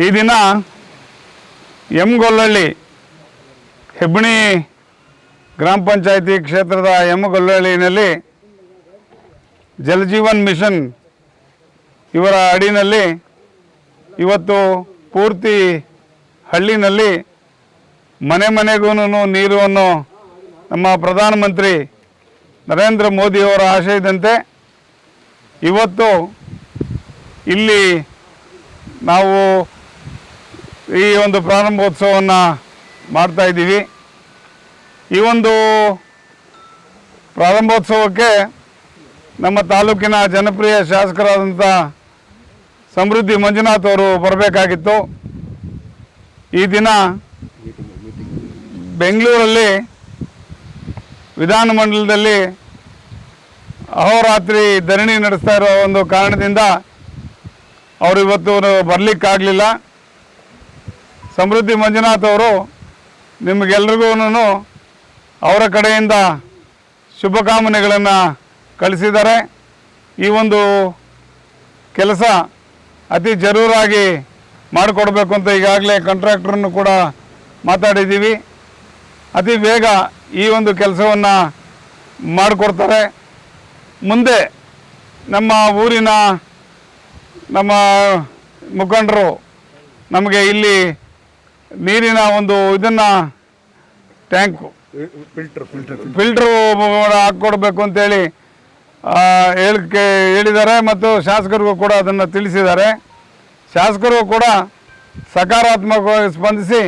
ಈ ದಿನ ಎಮ್ಗೊಲ್ಲಹಳ್ಳಿ ಹೆಬ್ಬಣಿ ಗ್ರಾಮ ಪಂಚಾಯಿತಿ ಕ್ಷೇತ್ರದ ಎಮ್ಗೊಲ್ಲಹಳ್ಳಿನಲ್ಲಿ ಜಲಜೀವನ್ ಮಿಷನ್ ಇವರ ಅಡಿನಲ್ಲಿ ಇವತ್ತು ಪೂರ್ತಿ ಹಳ್ಳಿನಲ್ಲಿ ಮನೆ ಮನೆಗೂ ನೀರನ್ನು ನಮ್ಮ ಪ್ರಧಾನಮಂತ್ರಿ ನರೇಂದ್ರ ಮೋದಿಯವರ ಆಶಯದಂತೆ ಇವತ್ತು ಇಲ್ಲಿ ನಾವು ಈ ಒಂದು ಪ್ರಾರಂಭೋತ್ಸವವನ್ನು ಮಾಡ್ತಾ ಇದ್ದೀವಿ. ಈ ಒಂದು ಪ್ರಾರಂಭೋತ್ಸವಕ್ಕೆ ನಮ್ಮ ತಾಲೂಕಿನ ಜನಪ್ರಿಯ ಶಾಸಕರಾದಂಥ ಸಮೃದ್ಧಿ ಮಂಜುನಾಥ್ ಅವರು ಬರಬೇಕಾಗಿತ್ತು. ಈ ದಿನ ಬೆಂಗಳೂರಲ್ಲಿ ವಿಧಾನಮಂಡಲದಲ್ಲಿ ಅಹೋರಾತ್ರಿ ಧರಣಿ ನಡೆಸ್ತಾ ಇರೋ ಒಂದು ಕಾರಣದಿಂದ ಅವರು ಇವತ್ತು ಬರಲಿಕ್ಕಾಗಲಿಲ್ಲ. ಸಮೃದ್ಧಿ ಮಂಜುನಾಥ್ ಅವರು ನಿಮಗೆಲ್ರಿಗೂ ಅವರ ಕಡೆಯಿಂದ ಶುಭಕಾಮನೆಗಳನ್ನು ಕಳಿಸಿದ್ದಾರೆ. ಈ ಒಂದು ಕೆಲಸ ಅತಿ ಜರೂರಾಗಿ ಮಾಡಿಕೊಡ್ಬೇಕು ಅಂತ ಈಗಾಗಲೇ ಕಾಂಟ್ರಾಕ್ಟ್ರನ್ನು ಕೂಡ ಮಾತಾಡಿದ್ದೀವಿ. ಅತಿ ಬೇಗ ಈ ಒಂದು ಕೆಲಸವನ್ನು ಮಾಡಿಕೊಡ್ತಾರೆ. ಮುಂದೆ ನಮ್ಮ ಊರಿನ ನಮ್ಮ ಮುಖಂಡರು ನಮಗೆ ಇಲ್ಲಿ ನೀರಿನ ಒಂದು ಇದನ್ನು ಟ್ಯಾಂಕು ಫಿಲ್ಟ್ರು ಹಾಕ್ಕೊಡ್ಬೇಕು ಅಂತೇಳಿ ಆ, ಹೇಳಿಕೆ ಹೇಳಿದ್ದಾರೆ ಮತ್ತು ಶಾಸಕರಿಗೂ ಕೂಡ ಅದನ್ನು ತಿಳಿಸಿದ್ದಾರೆ. ಶಾಸಕರು ಕೂಡ ಸಕಾರಾತ್ಮಕವಾಗಿ ಸ್ಪಂದಿಸಿ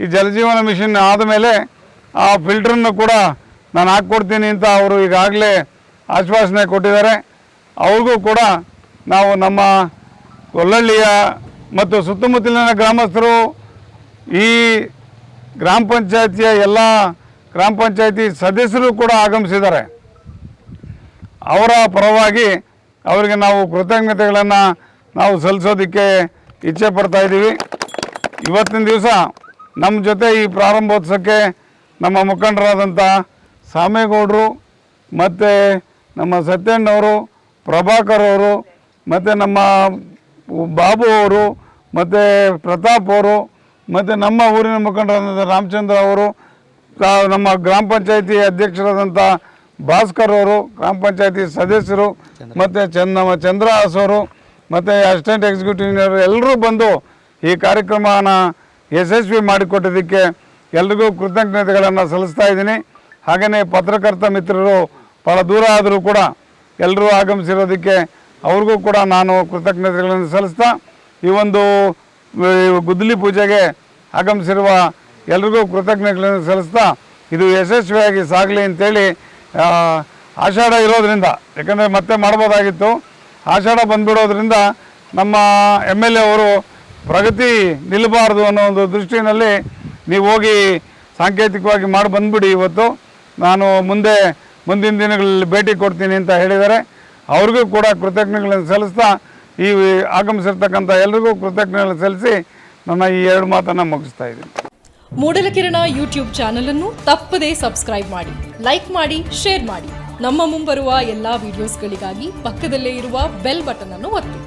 ಈ ಜಲಜೀವನ ಮಿಷನ್ ಆದಮೇಲೆ ಆ ಫಿಲ್ಟ್ರನ್ನು ಕೂಡ ನಾನು ಹಾಕ್ಕೊಡ್ತೀನಿ ಅಂತ ಅವರು ಈಗಾಗಲೇ ಆಶ್ವಾಸನೆ ಕೊಟ್ಟಿದ್ದಾರೆ. ಅವ್ರಿಗೂ ಕೂಡ ನಾವು ನಮ್ಮ ಕೊಲ್ಲಳ್ಳಿಯ ಮತ್ತು ಸುತ್ತಮುತ್ತಲಿನ ಗ್ರಾಮಸ್ಥರು ಈ ಗ್ರಾಮ ಪಂಚಾಯತಿಯ ಎಲ್ಲ ಗ್ರಾಮ ಪಂಚಾಯತಿ ಸದಸ್ಯರು ಕೂಡ ಆಗಮಿಸಿದ್ದಾರೆ. ಅವರ ಪರವಾಗಿ ಅವರಿಗೆ ನಾವು ಕೃತಜ್ಞತೆಗಳನ್ನು ನಾವು ಸಲ್ಲಿಸೋದಕ್ಕೆ ಇಚ್ಛೆ ಪಡ್ತಾ ಇದ್ದೀವಿ. ಇವತ್ತಿನ ದಿವಸ ನಮ್ಮ ಜೊತೆ ಈ ಪ್ರಾರಂಭೋತ್ಸವಕ್ಕೆ ನಮ್ಮ ಮುಖಂಡರಾದಂಥ ಸಾಮೇಗೌಡರು ಮತ್ತು ನಮ್ಮ ಸತ್ಯಣ್ಣವರು ಪ್ರಭಾಕರ್ ಅವರು ಮತ್ತು ನಮ್ಮ ಬಾಬು ಅವರು ಮತ್ತು ಪ್ರತಾಪ್ ಅವರು ಮತ್ತು ನಮ್ಮ ಊರಿನ ಮುಖಂಡರಾದಂಥ ರಾಮಚಂದ್ರ ಅವರು ನಮ್ಮ ಗ್ರಾಮ ಪಂಚಾಯತಿ ಅಧ್ಯಕ್ಷರಾದಂಥ ಭಾಸ್ಕರ್ ಅವರು, ಗ್ರಾಮ ಪಂಚಾಯತಿ ಸದಸ್ಯರು, ಮತ್ತು ಚಂದ ನಮ್ಮ ಚಂದ್ರ ಅವರು, ಮತ್ತು ಅಸಿಸ್ಟೆಂಟ್ ಎಕ್ಸಿಕ್ಯೂಟಿವ್ ಇಂಜಿನಿಯರ್ ಎಲ್ಲರೂ ಬಂದು ಈ ಕಾರ್ಯಕ್ರಮನ ಯಶಸ್ವಿ ಮಾಡಿಕೊಟ್ಟಿದ್ದಕ್ಕೆ ಎಲ್ರಿಗೂ ಕೃತಜ್ಞತೆಗಳನ್ನು ಸಲ್ಲಿಸ್ತಾ ಇದ್ದೀನಿ. ಹಾಗೆಯೇ ಪತ್ರಕರ್ತ ಮಿತ್ರರು ಭಾಳ ದೂರ ಆದರೂ ಕೂಡ ಎಲ್ಲರೂ ಆಗಮಿಸಿರೋದಕ್ಕೆ ಅವ್ರಿಗೂ ಕೂಡ ನಾನು ಕೃತಜ್ಞತೆಗಳನ್ನು ಸಲ್ಲಿಸ್ತಾ ಈ ಒಂದು ಗುದ್ದಲಿ ಪೂಜೆಗೆ ಆಗಮಿಸಿರುವ ಎಲ್ರಿಗೂ ಕೃತಜ್ಞತೆಗಳನ್ನು ಸಲ್ಲಿಸ್ತಾ ಇದು ಯಶಸ್ವಿಯಾಗಿ ಸಾಗಲಿ ಅಂತೇಳಿ ಆಷಾಢ ಇರೋದರಿಂದ, ಯಾಕಂದರೆ ಮತ್ತೆ ಮಾಡ್ಬೋದಾಗಿತ್ತು. ಆಷಾಢ ಬಂದ್ಬಿಡೋದ್ರಿಂದ ನಮ್ಮ ಎಂ ಎಲ್ ಎ ಅವರು ಪ್ರಗತಿ ನಿಲ್ಲಬಾರ್ದು ಅನ್ನೋ ಒಂದು ದೃಷ್ಟಿನಲ್ಲಿ ನೀವು ಹೋಗಿ ಸಾಂಕೇತಿಕವಾಗಿ ಮಾಡಿ ಬಂದ್ಬಿಡಿ ಇವತ್ತು. ನಾನು ಮುಂದೆ ಮುಂದಿನ ದಿನಗಳಲ್ಲಿ ಭೇಟಿ ಕೊಡ್ತೀನಿ ಅಂತ ಹೇಳಿದ್ದಾರೆ. ಅವ್ರಿಗೂ ಕೂಡ ಕೃತಜ್ಞತೆಗಳನ್ನು ಸಲ್ಲಿಸ್ತಾ ಈ ಆಗಮಿಸಿರ್ತಕ್ಕಂಥ ಎಲ್ರಿಗೂ ಕೃತಜ್ಞತೆ ಸಲ್ಲಿಸಿ ನನ್ನ ಈ ಎರಡು ಮಾತನ್ನು ಮುಗಿಸ್ತಾ ಇದ್ದೀನಿ. ಮೂಡಲಕಿರಣ ಯೂಟ್ಯೂಬ್ ಚಾನಲ್ ಅನ್ನು ತಪ್ಪದೇ ಸಬ್ಸ್ಕ್ರೈಬ್ ಮಾಡಿ, ಲೈಕ್ ಮಾಡಿ, ಶೇರ್ ಮಾಡಿ. ನಮ್ಮ ಮುಂಬರುವ ಎಲ್ಲಾ ವಿಡಿಯೋಸ್ಗಳಿಗಾಗಿ ಪಕ್ಕದಲ್ಲೇ ಇರುವ ಬೆಲ್ ಬಟನ್ ಅನ್ನು ಒತ್ತಿ.